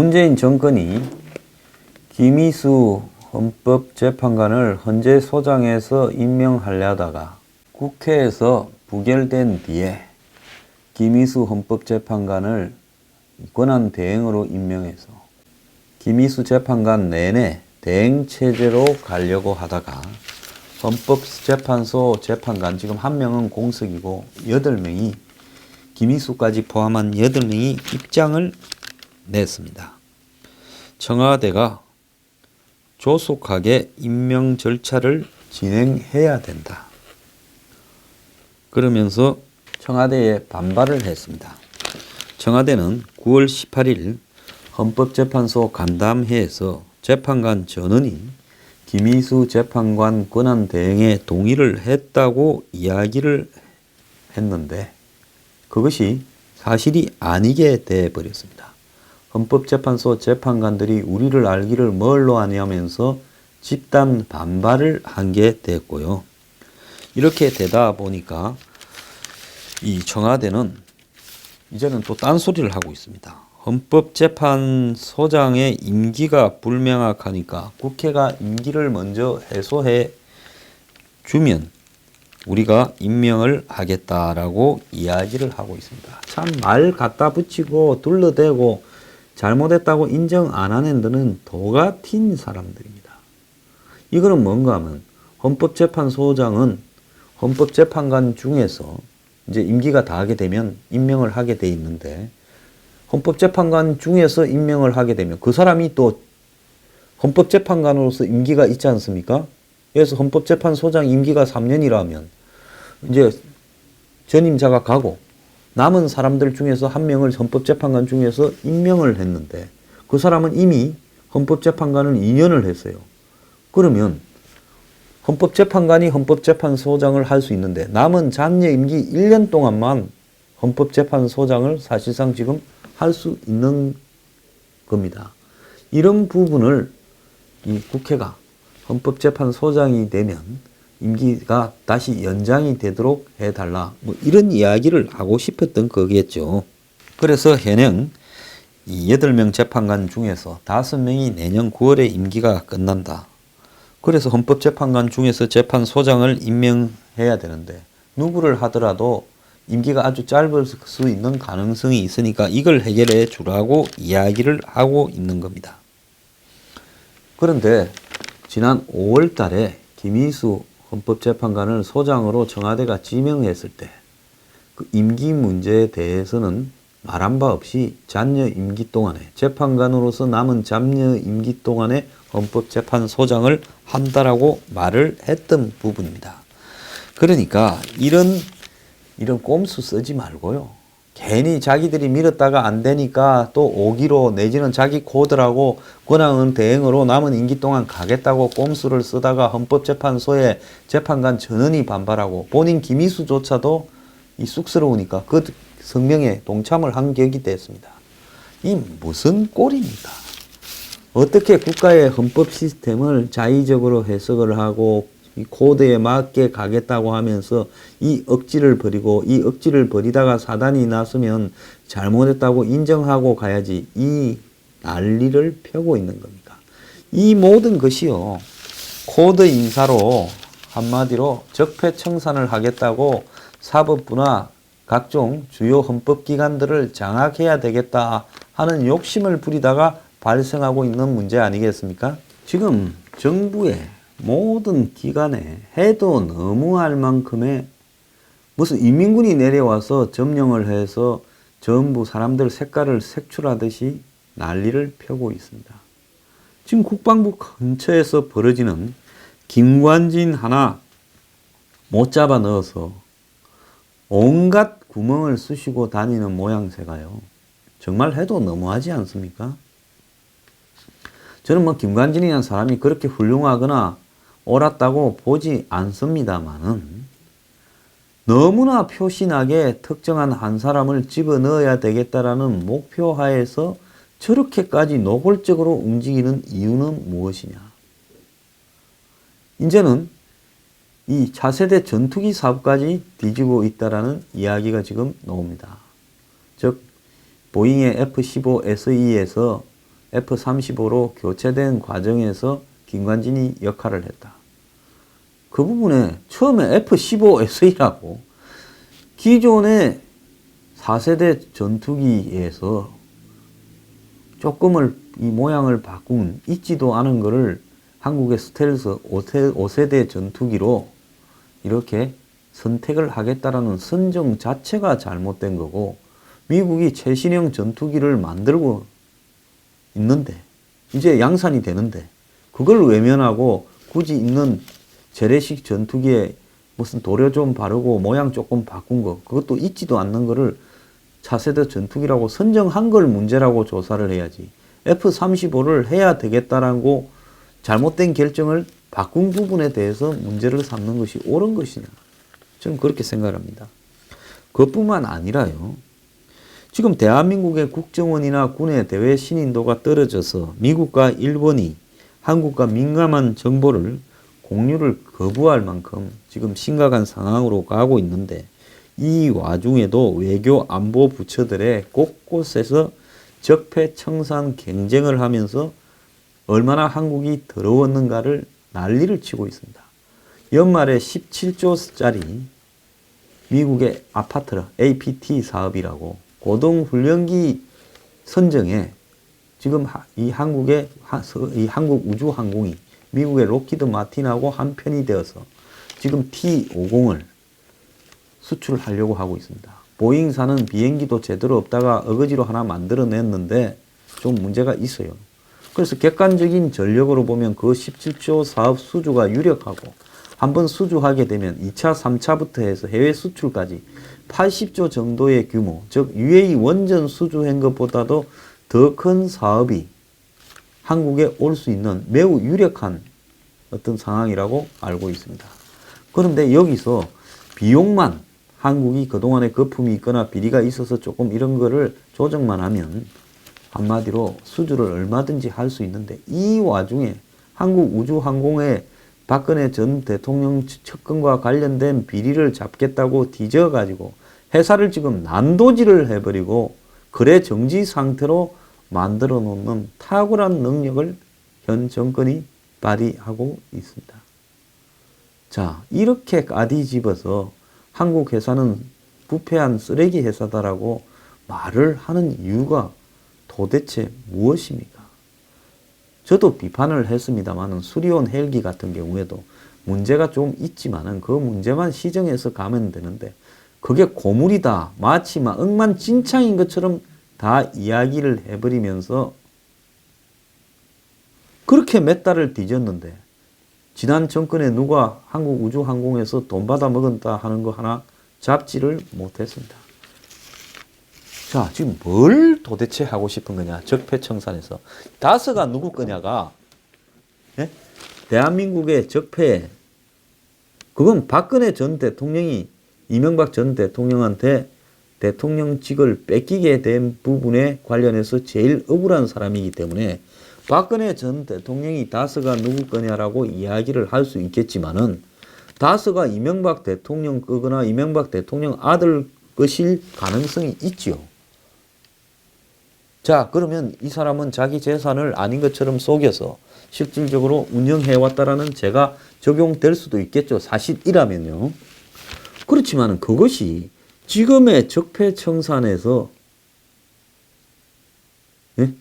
문재인 정권이 김희수 헌법재판관을 헌재 소장에서 임명하려다가 국회에서 부결된 뒤에 김희수 헌법재판관을 권한 대행으로 임명해서 김희수 재판관 내내 대행 체제로 가려고 하다가 헌법재판소 재판관 지금 한 명은 공석이고 여덟 명이 김희수까지 포함한 여덟 명이 입장을 냈습니다. 청와대가 조속하게 임명 절차를 진행해야 된다. 그러면서 청와대에 반발을 했습니다. 청와대는 9월 18일 헌법재판소 간담회에서 재판관 전원이 김희수 재판관 권한 대행에 동의를 했다고 이야기를 했는데 그것이 사실이 아니게 돼 버렸습니다. 헌법재판소 재판관들이 우리를 알기를 뭘로 아냐면서 집단 반발을 한 게 됐고요. 이렇게 되다 보니까 이 청와대는 이제는 또 딴소리를 하고 있습니다. 헌법재판소장의 임기가 불명확하니까 국회가 임기를 먼저 해소해 주면 우리가 임명을 하겠다라고 이야기를 하고 있습니다. 참 말 갖다 붙이고 둘러대고 잘못했다고 인정 안 하는 데는 도가 튄 사람들입니다. 이거는 뭔가 하면 헌법재판소장은 헌법재판관 중에서 이제 임기가 다하게 되면 임명을 하게 돼 있는데 헌법재판관 중에서 임명을 하게 되면 그 사람이 또 헌법재판관으로서 임기가 있지 않습니까? 그래서 헌법재판소장 임기가 3년이라면 이제 전임자가 가고 남은 사람들 중에서 한 명을 헌법재판관 중에서 임명을 했는데 그 사람은 이미 헌법재판관을 2년을 했어요. 그러면 헌법재판관이 헌법재판소장을 할 수 있는데 남은 잔여 임기 1년 동안만 헌법재판소장을 사실상 지금 할 수 있는 겁니다. 이런 부분을 이 국회가 헌법재판소장이 되면 임기가 다시 연장이 되도록 해달라. 뭐 이런 이야기를 하고 싶었던 거겠죠. 그래서 현행 이 8명 재판관 중에서 5명이 내년 9월에 임기가 끝난다. 그래서 헌법재판관 중에서 재판소장을 임명해야 되는데 누구를 하더라도 임기가 아주 짧을 수 있는 가능성이 있으니까 이걸 해결해 주라고 이야기를 하고 있는 겁니다. 그런데 지난 5월 달에 김희수 헌법재판관을 소장으로 청와대가 지명했을 때 그 임기 문제에 대해서는 말한 바 없이 잔여 임기 동안에 재판관으로서 남은 잔여 임기 동안에 헌법재판소장을 한다라고 말을 했던 부분입니다. 그러니까 이런 이런 꼼수 쓰지 말고요. 괜히 자기들이 밀었다가 안 되니까 또 오기로 내지는 자기 코드라고 권한은 대행으로 남은 임기 동안 가겠다고 꼼수를 쓰다가 헌법재판소에 재판관 전원이 반발하고 본인 김희수조차도 이 쑥스러우니까 그 성명에 동참을 한 격이 됐습니다. 이 무슨 꼴입니까? 어떻게 국가의 헌법 시스템을 자의적으로 해석을 하고 이 코드에 맞게 가겠다고 하면서 이 억지를 버리고 이 억지를 버리다가 사단이 났으면 잘못했다고 인정하고 가야지 이 난리를 펴고 있는 겁니까? 이 모든 것이요 코드 인사로 한마디로 적폐청산을 하겠다고 사법부나 각종 주요 헌법기관들을 장악해야 되겠다 하는 욕심을 부리다가 발생하고 있는 문제 아니겠습니까? 지금 정부의 모든 기관에 해도 너무할 만큼의 무슨 인민군이 내려와서 점령을 해서 전부 사람들 색깔을 색출하듯이 난리를 펴고 있습니다. 지금 국방부 근처에서 벌어지는 김관진 하나 못 잡아 넣어서 온갖 구멍을 쑤시고 다니는 모양새가요. 정말 해도 너무하지 않습니까? 저는 뭐 김관진이라는 사람이 그렇게 훌륭하거나 옳았다고 보지 않습니다만은 너무나 표신하게 특정한 한 사람을 집어넣어야 되겠다라는 목표 하에서 저렇게까지 노골적으로 움직이는 이유는 무엇이냐? 이제는 이 차세대 전투기 사업까지 뒤지고 있다라는 이야기가 지금 나옵니다. 즉 보잉의 F-15 SE에서 F-35로 교체된 과정에서 김관진이 역할을 했다. 그 부분에 처음에 F-15SE라고 기존의 4세대 전투기에서 조금을 이 모양을 바꾼 있지도 않은 거를 한국의 스텔스 5세, 5세대 전투기로 이렇게 선택을 하겠다라는 선정 자체가 잘못된 거고 미국이 최신형 전투기를 만들고 있는데 이제 양산이 되는데 그걸 외면하고 굳이 있는 재래식 전투기에 무슨 도료 좀 바르고 모양 조금 바꾼 거 그것도 있지도 않는 거를 차세대 전투기라고 선정한 걸 문제라고 조사를 해야지 F-35를 해야 되겠다라고 잘못된 결정을 바꾼 부분에 대해서 문제를 삼는 것이 옳은 것이냐 저는 그렇게 생각합니다. 그것뿐만 아니라요. 지금 대한민국의 국정원이나 군의 대외 신인도가 떨어져서 미국과 일본이 한국과 민감한 정보를 공유를 거부할 만큼 지금 심각한 상황으로 가고 있는데 이 와중에도 외교 안보 부처들의 곳곳에서 적폐 청산 경쟁을 하면서 얼마나 한국이 더러웠는가를 난리를 치고 있습니다. 연말에 17조짜리 미국의 아파트 APT 사업이라고 고등훈련기 선정에 지금 하- 이 한국의 이 한국 우주 항공이 미국의 로키드 마틴하고 한 편이 되어서 지금 T50을 수출하려고 하고 있습니다. 보잉사는 비행기도 제대로 없다가 어거지로 하나 만들어냈는데 좀 문제가 있어요. 그래서 객관적인 전력으로 보면 그 17조 사업 수주가 유력하고 한번 수주하게 되면 2차, 3차부터 해서 해외 수출까지 80조 정도의 규모, 즉 UAE 원전 수주한 것보다도 더 큰 사업이 한국에 올 수 있는 매우 유력한 어떤 상황이라고 알고 있습니다. 그런데 여기서 비용만 한국이 그동안에 거품이 있거나 비리가 있어서 조금 이런 거를 조정만 하면 한마디로 수주를 얼마든지 할 수 있는데 이 와중에 한국 우주항공의 박근혜 전 대통령 측근과 관련된 비리를 잡겠다고 뒤져가지고 회사를 지금 난도질을 해버리고 거래 정지 상태로 만들어 놓는 탁월한 능력을 현 정권이 발휘하고 있습니다. 자, 이렇게 까디 집어서 한국 회사는 부패한 쓰레기 회사다라고 말을 하는 이유가 도대체 무엇입니까? 저도 비판을 했습니다만은 수리온 헬기 같은 경우에도 문제가 좀 있지만은 그 문제만 시정해서 가면 되는데 그게 고물이다. 마치 막 억만진창인 것처럼 다 이야기를 해버리면서 그렇게 몇 달을 뒤졌는데 지난 정권에 누가 한국 우주항공에서 돈 받아 먹었다 하는 거 하나 잡지를 못했습니다. 자, 지금 뭘 도대체 하고 싶은 거냐? 적폐청산에서. 다스가 누구 거냐가, 예? 대한민국의 적폐, 그건 박근혜 전 대통령이 이명박 전 대통령한테 대통령직을 뺏기게 된 부분에 관련해서 제일 억울한 사람이기 때문에 박근혜 전 대통령이 다스가 누구 거냐라고 이야기를 할 수 있겠지만은 다스가 이명박 대통령 거거나 이명박 대통령 아들 것일 가능성이 있지요. 자, 그러면 이 사람은 자기 재산을 아닌 것처럼 속여서 실질적으로 운영해 왔다라는 제가 적용될 수도 있겠죠. 사실이라면요. 그렇지만 그것이 지금의 적폐청산에서 예?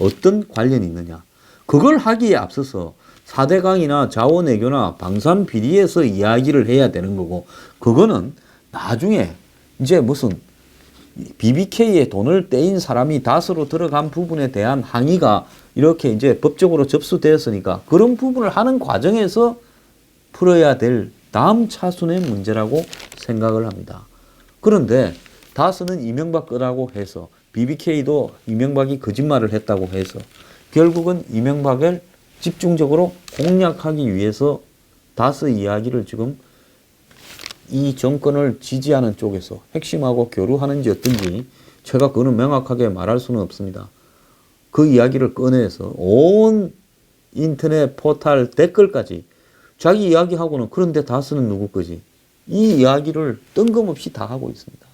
어떤 관련이 있느냐. 그걸 하기에 앞서서 4대강이나 자원외교나 방산비리에서 이야기를 해야 되는 거고, 그거는 나중에 이제 무슨 BBK에 돈을 떼인 사람이 다수로 들어간 부분에 대한 항의가 이렇게 이제 법적으로 접수되었으니까 그런 부분을 하는 과정에서 풀어야 될 다음 차순의 문제라고 생각을 합니다. 그런데 다스는 이명박 거라고 해서 BBK도 이명박이 거짓말을 했다고 해서 결국은 이명박을 집중적으로 공략하기 위해서 다스 이야기를 지금 이 정권을 지지하는 쪽에서 핵심하고 교류하는지 어떤지 제가 그거는 명확하게 말할 수는 없습니다. 그 이야기를 꺼내서 온 인터넷 포탈 댓글까지 자기 이야기하고는 그런데 다스는 누구 거지? 이 이야기를 뜬금없이 다 하고 있습니다.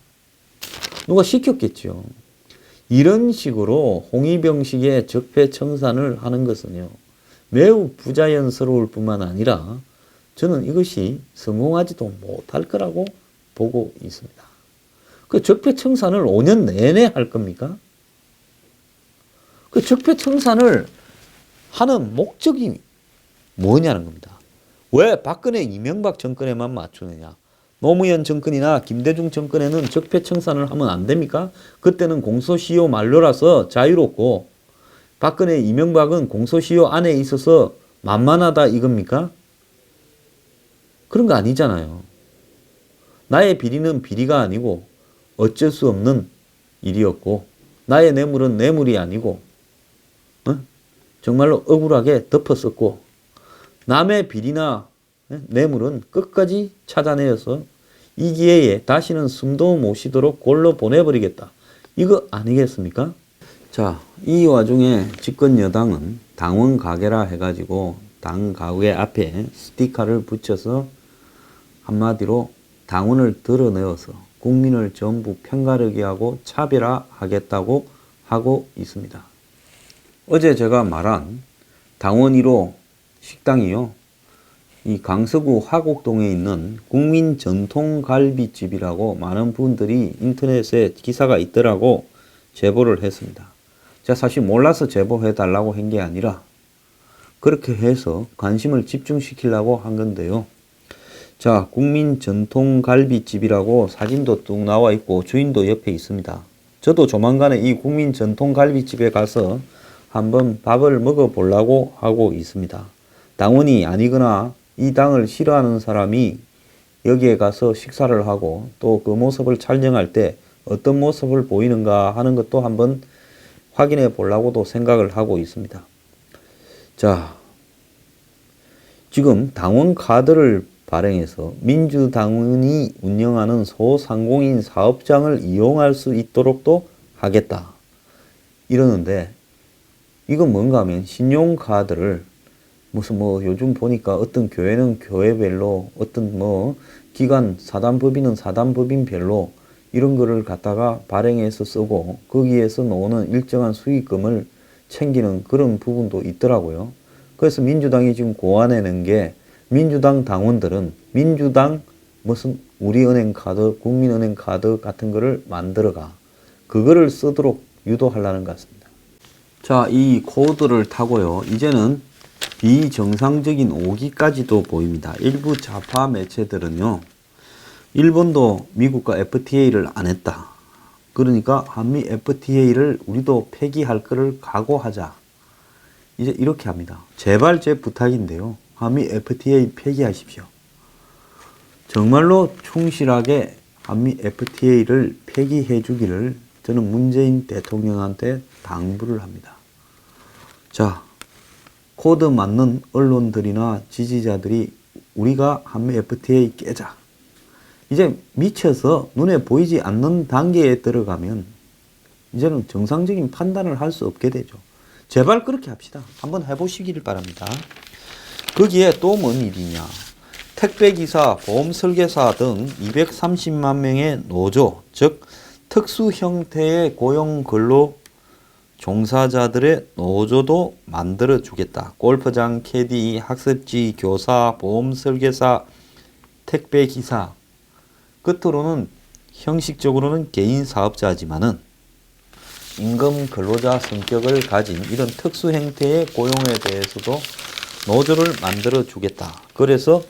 누가 시켰겠죠. 이런 식으로 홍위병식의 적폐청산을 하는 것은요, 매우 부자연스러울 뿐만 아니라 저는 이것이 성공하지도 못할 거라고 보고 있습니다. 그 적폐청산을 5년 내내 할 겁니까? 그 적폐청산을 하는 목적이 뭐냐는 겁니다. 왜 박근혜 이명박 정권에만 맞추느냐? 노무현 정권이나 김대중 정권에는 적폐청산을 하면 안 됩니까? 그때는 공소시효 만료라서 자유롭고 박근혜 이명박은 공소시효 안에 있어서 만만하다 이겁니까? 그런 거 아니잖아요. 나의 비리는 비리가 아니고 어쩔 수 없는 일이었고 나의 뇌물은 뇌물이 아니고 어? 정말로 억울하게 덮었었고 남의 비리나 예? 뇌물은 끝까지 찾아내어서 이 기회에 다시는 숨도 못 쉬도록 골로 보내버리겠다. 이거 아니겠습니까? 자, 이 와중에 집권 여당은 당원 가게라 해가지고 당 가게 앞에 스티커를 붙여서 한마디로 당원을 드러내어서 국민을 전부 편가르게 하고 차별화하겠다고 하고 있습니다. 어제 제가 말한 당원 1호 식당이요. 이 강서구 화곡동에 있는 국민 전통 갈비집이라고 많은 분들이 인터넷에 기사가 있더라고 제보를 했습니다. 제가 사실 몰라서 제보해 달라고 한 게 아니라 그렇게 해서 관심을 집중시키려고 한 건데요. 자, 국민 전통 갈비집이라고 사진도 뚝 나와 있고 주인도 옆에 있습니다. 저도 조만간에 이 국민 전통 갈비집에 가서 한번 밥을 먹어 보려고 하고 있습니다. 당원이 아니거나 이 당을 싫어하는 사람이 여기에 가서 식사를 하고 또 그 모습을 촬영할 때 어떤 모습을 보이는가 하는 것도 한번 확인해 보려고도 생각을 하고 있습니다. 자, 지금 당원 카드를 발행해서 민주당원이 운영하는 소상공인 사업장을 이용할 수 있도록도 하겠다. 이러는데 이건 뭔가 하면 신용카드를 무슨 뭐 요즘 보니까 어떤 교회는 교회별로 어떤 뭐 기관 사단법인은 사단법인별로 이런 거를 갖다가 발행해서 쓰고 거기에서 나오는 일정한 수익금을 챙기는 그런 부분도 있더라고요. 그래서 민주당이 지금 고안해낸 게 민주당 당원들은 민주당 무슨 우리은행 카드, 국민은행 카드 같은 거를 만들어가 그거를 쓰도록 유도하려는 것 같습니다. 자, 이 코드를 타고요. 이제는 비정상적인 오기까지도 보입니다. 일부 좌파 매체들은요. 일본도 미국과 FTA를 안 했다. 그러니까 한미 FTA를 우리도 폐기할 거를 각오하자. 이제 이렇게 합니다. 제발 제 부탁인데요. 한미 FTA 폐기하십시오. 정말로 충실하게 한미 FTA를 폐기해 주기를 저는 문재인 대통령한테 당부를 합니다. 자, 코드 맞는 언론들이나 지지자들이 우리가 한미 FTA 깨자. 이제 미쳐서 눈에 보이지 않는 단계에 들어가면 이제는 정상적인 판단을 할 수 없게 되죠. 제발 그렇게 합시다. 한번 해보시기를 바랍니다. 거기에 또 뭔 일이냐. 택배기사, 보험설계사 등 230만 명의 노조, 즉 특수 형태의 고용 근로 종사자들의 노조도 만들어 주겠다. 골프장, 캐디, 학습지, 교사, 보험 설계사, 택배 기사. 끝으로는 형식적으로는 개인 사업자지만은 임금 근로자 성격을 가진 이런 특수 형태의 고용에 대해서도 노조를 만들어 주겠다. 그래서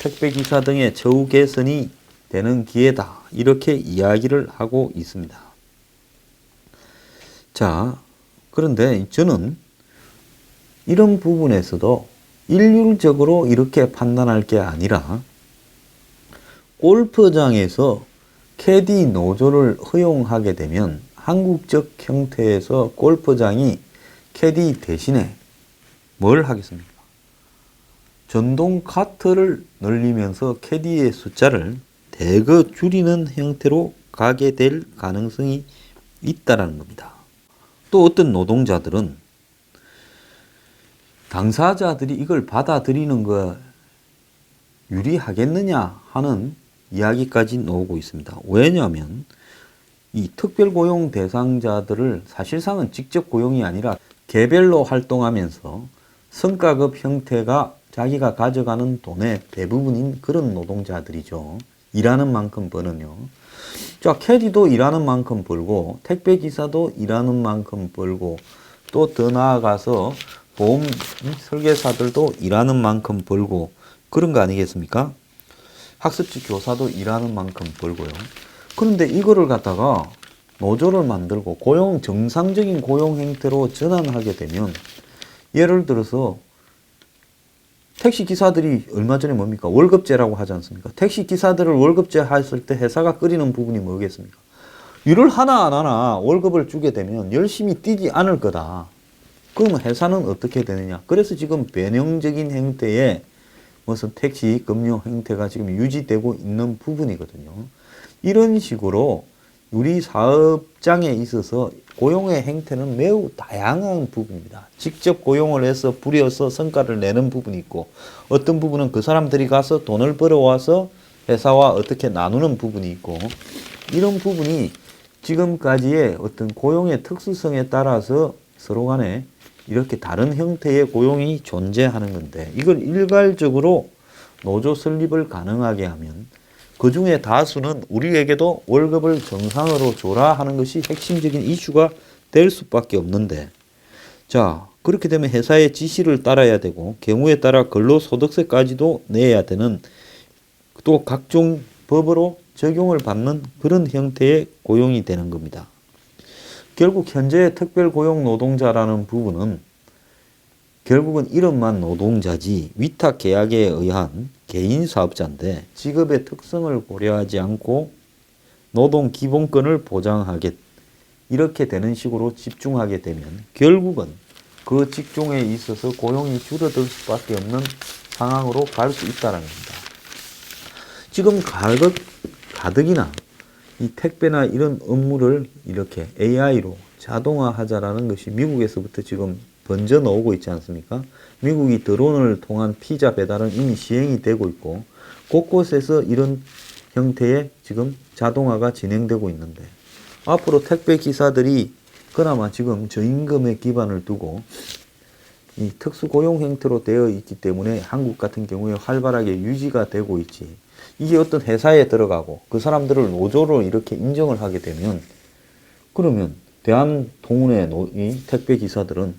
택배 기사 등의 처우 개선이 되는 기회다. 이렇게 이야기를 하고 있습니다. 자, 그런데 저는 이런 부분에서도 일률적으로 이렇게 판단할 게 아니라 골프장에서 캐디 노조를 허용하게 되면 한국적 형태에서 골프장이 캐디 대신에 뭘 하겠습니까? 전동 카트를 늘리면서 캐디의 숫자를 대거 줄이는 형태로 가게 될 가능성이 있다라는 겁니다. 또 어떤 노동자들은 당사자들이 이걸 받아들이는 거 유리하겠느냐 하는 이야기까지 나오고 있습니다. 왜냐하면 이 특별 고용 대상자들을 사실상은 직접 고용이 아니라 개별로 활동하면서 성과급 형태가 자기가 가져가는 돈의 대부분인 그런 노동자들이죠. 일하는 만큼 버는요. 자, 캐디도 일하는 만큼 벌고, 택배 기사도 일하는 만큼 벌고, 또 더 나아가서 보험 설계사들도 일하는 만큼 벌고, 그런 거 아니겠습니까? 학습지 교사도 일하는 만큼 벌고요. 그런데 이거를 갖다가 노조를 만들고 고용, 정상적인 고용 행태로 전환하게 되면 예를 들어서 택시 기사들이 얼마 전에 뭡니까? 월급제라고 하지 않습니까? 택시 기사들을 월급제 했을 때 회사가 끓이는 부분이 뭐겠습니까? 일을 하나 안 하나 월급을 주게 되면 열심히 뛰지 않을 거다. 그러면 회사는 어떻게 되느냐? 그래서 지금 변형적인 행태의 무슨 택시 금융 행태가 지금 유지되고 있는 부분이거든요. 이런 식으로 우리 사업장에 있어서 고용의 행태는 매우 다양한 부분입니다. 직접 고용을 해서 부려서 성과를 내는 부분이 있고 어떤 부분은 그 사람들이 가서 돈을 벌어와서 회사와 어떻게 나누는 부분이 있고 이런 부분이 지금까지의 어떤 고용의 특수성에 따라서 서로 간에 이렇게 다른 형태의 고용이 존재하는 건데 이걸 일괄적으로 노조 설립을 가능하게 하면 그 중에 다수는 우리에게도 월급을 정상으로 줘라 하는 것이 핵심적인 이슈가 될 수밖에 없는데 자 그렇게 되면 회사의 지시를 따라야 되고 경우에 따라 근로소득세까지도 내야 되는 또 각종 법으로 적용을 받는 그런 형태의 고용이 되는 겁니다. 결국 현재 특별고용 노동자라는 부분은 결국은 이름만 노동자지 위탁 계약에 의한 개인 사업자인데 직업의 특성을 고려하지 않고 노동 기본권을 보장하겠 이렇게 되는 식으로 집중하게 되면 결국은 그 직종에 있어서 고용이 줄어들 수밖에 없는 상황으로 갈 수 있다는 겁니다. 지금 가득 가득이나 이 택배나 이런 업무를 이렇게 AI로 자동화하자라는 것이 미국에서부터 지금 번져 나오고 있지 않습니까? 미국이 드론을 통한 피자 배달은 이미 시행이 되고 있고 곳곳에서 이런 형태의 지금 자동화가 진행되고 있는데 앞으로 택배 기사들이 그나마 지금 저임금에 기반을 두고 이 특수 고용 형태로 되어 있기 때문에 한국 같은 경우에 활발하게 유지가 되고 있지. 이게 어떤 회사에 들어가고 그 사람들을 노조로 이렇게 인정을 하게 되면 그러면 대한통운의 노- 이 택배 기사들은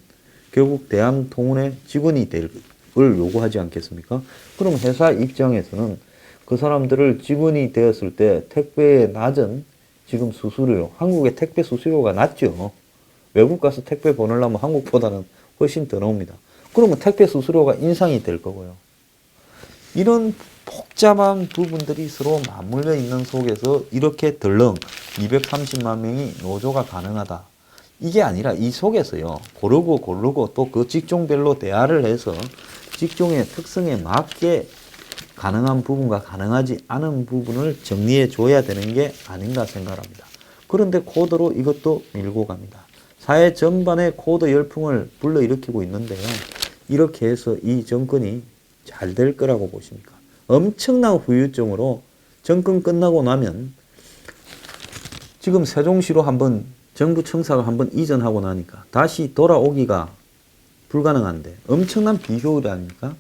결국 대한통운의 직원이 될 을 요구하지 않겠습니까? 그럼 회사 입장에서는 그 사람들을 직원이 되었을 때 택배의 낮은 지금 수수료, 한국의 택배 수수료가 낮죠. 외국 가서 택배 보내려면 한국보다는 훨씬 더 나옵니다. 그러면 택배 수수료가 인상이 될 거고요. 이런 복잡한 부분들이 서로 맞물려 있는 속에서 이렇게 덜렁 230만 명이 노조가 가능하다. 이게 아니라 이 속에서요, 고르고 고르고 또 그 직종별로 대화를 해서 직종의 특성에 맞게 가능한 부분과 가능하지 않은 부분을 정리해 줘야 되는 게 아닌가 생각합니다. 그런데 코드로 이것도 밀고 갑니다. 사회 전반에 코드 열풍을 불러일으키고 있는데요. 이렇게 해서 이 정권이 잘 될 거라고 보십니까? 엄청난 후유증으로 정권 끝나고 나면 지금 세종시로 한번 정부 청사가 한번 이전하고 나니까 다시 돌아오기가 불가능한데 엄청난 비효율 아닙니까?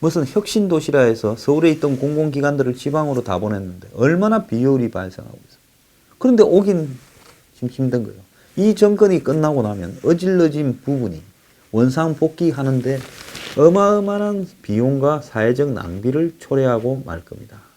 무슨 혁신도시라 해서 서울에 있던 공공기관들을 지방으로 다 보냈는데 얼마나 비효율이 발생하고 있어요. 그런데 오긴 지금 힘든 거예요. 이 정권이 끝나고 나면 어질러진 부분이 원상 복귀하는데 어마어마한 비용과 사회적 낭비를 초래하고 말 겁니다.